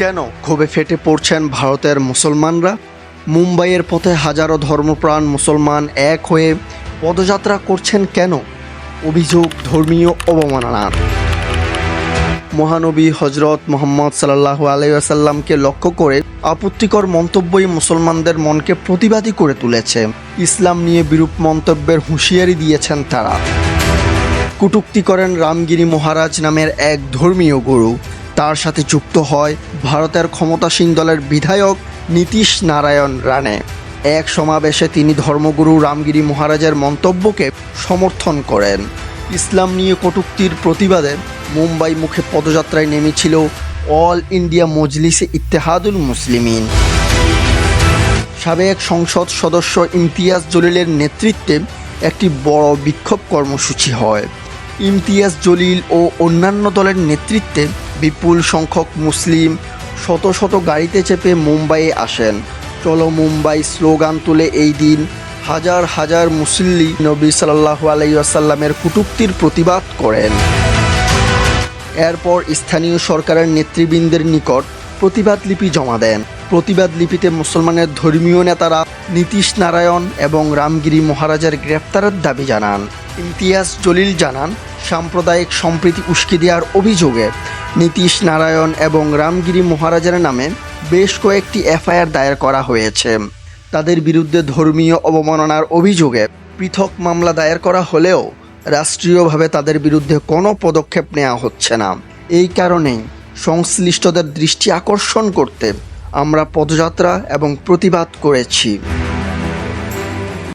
কেন ক্ষোভে ফেটে পড়ছেন ভারতের মুসলমানরা? মুম্বাইয়ের পথে হাজারো ধর্মপ্রাণ মুসলমান এক হয়ে পদযাত্রা করছেন কেন? অভিযোগ ধর্মীয় অবমাননার। মহানবী হজরত মোহাম্মদ সাল্লাহ আলাইসাল্লামকে লক্ষ্য করে আপত্তিকর মন্তব্যই মুসলমানদের মনকে প্রতিবাদী করে তুলেছে। ইসলাম নিয়ে বিরূপ মন্তব্যের হুঁশিয়ারি দিয়েছেন তারা। কটূক্তি করেন রামগিরি মহারাজ নামের এক ধর্মীয় গুরু। তার সাথে যুক্ত হয় ভারতের ক্ষমতাসীন দলের বিধায়ক নীতিশ নারায়ণ রানে এক সমাবেশে তিনি ধর্মগুরু রামগিরি মহারাজের মন্তব্যকে সমর্থন করেন। ইসলাম নিয়ে কটূক্তির প্রতিবাদে মুম্বাই মুখে পদযাত্রায় নেমেছিল অল ইন্ডিয়া মজলিসে ইত্তেহাদুল মুসলিমিন। সাবেক সংসদ সদস্য ইমতিয়াজ জলিলের নেতৃত্বে একটি বড় বিক্ষোভ কর্মসূচি হয়। ইমতিয়াজ জলিল ও অন্যান্য দলের নেতৃত্বে বিপুল সংখ্যক মুসলিম শত শত গাড়িতে চেপে মুম্বাইয়ে আসেন। চলো মুম্বাই স্লোগান তুলে এই দিন। হাজার হাজার মুসল্লি নবী সাল্লাহু আলাইসাল্লামের কুটুক্তির প্রতিবাদ করেন। এরপর স্থানীয় সরকারের নেতৃবৃন্দের নিকট প্রতিবাদ লিপি জমা দেন। প্রতিবাদ লিপিতে মুসলমানের ধর্মীয় নেতারা নীতিশ নারায়ণ এবং রামগিরি মহারাজের গ্রেপ্তারের দাবি জানান। ইমতিয়াজ জলিল জানান সাম্প্রদায়িক সম্প্রীতি উস্কে দেওয়ার অভিযোগে নীতিশ নারায়ণ এবং রামগিরি মহারাজের নামে বেশ কয়েকটি এফআইআর দায়ের করা হয়েছে। তাদের বিরুদ্ধে ধর্মীয় অবমাননার অভিযোগে পৃথক মামলা দায়ের করা হলেও রাষ্ট্রীয়ভাবে তাদের বিরুদ্ধে কোনো পদক্ষেপ নেওয়া হচ্ছে না। এই কারণেই সংশ্লিষ্টদের দৃষ্টি আকর্ষণ করতে আমরা পদযাত্রা এবং প্রতিবাদ করেছি।